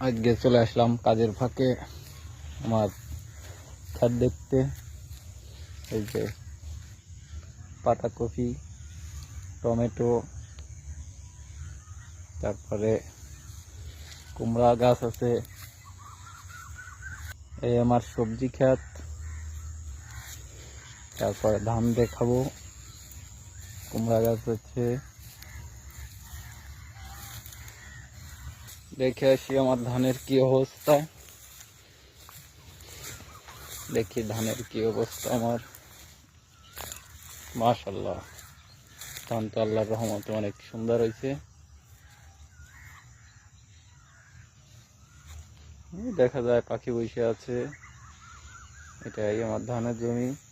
আজকে চলে আসলাম কাজের ফাঁকে আমার খাট দেখতে। এই যে পাতাকপি টমেটো, তারপরে কুমড়া গাছ আছে। এই আমার সবজি ক্ষেত। তারপরে ধান দেখাবো। কুমড়া গাছ আছে। দেখে আসি আমার ধানের কি অবস্থা। দেখি ধানের কি অবস্থা আমার। মাশাল্লাহ ধান তো আল্লাহর রহমতে অনেক সুন্দর হয়েছে। দেখা যায় পাখি বসে আছে। এটাই আমার ধানের জমি।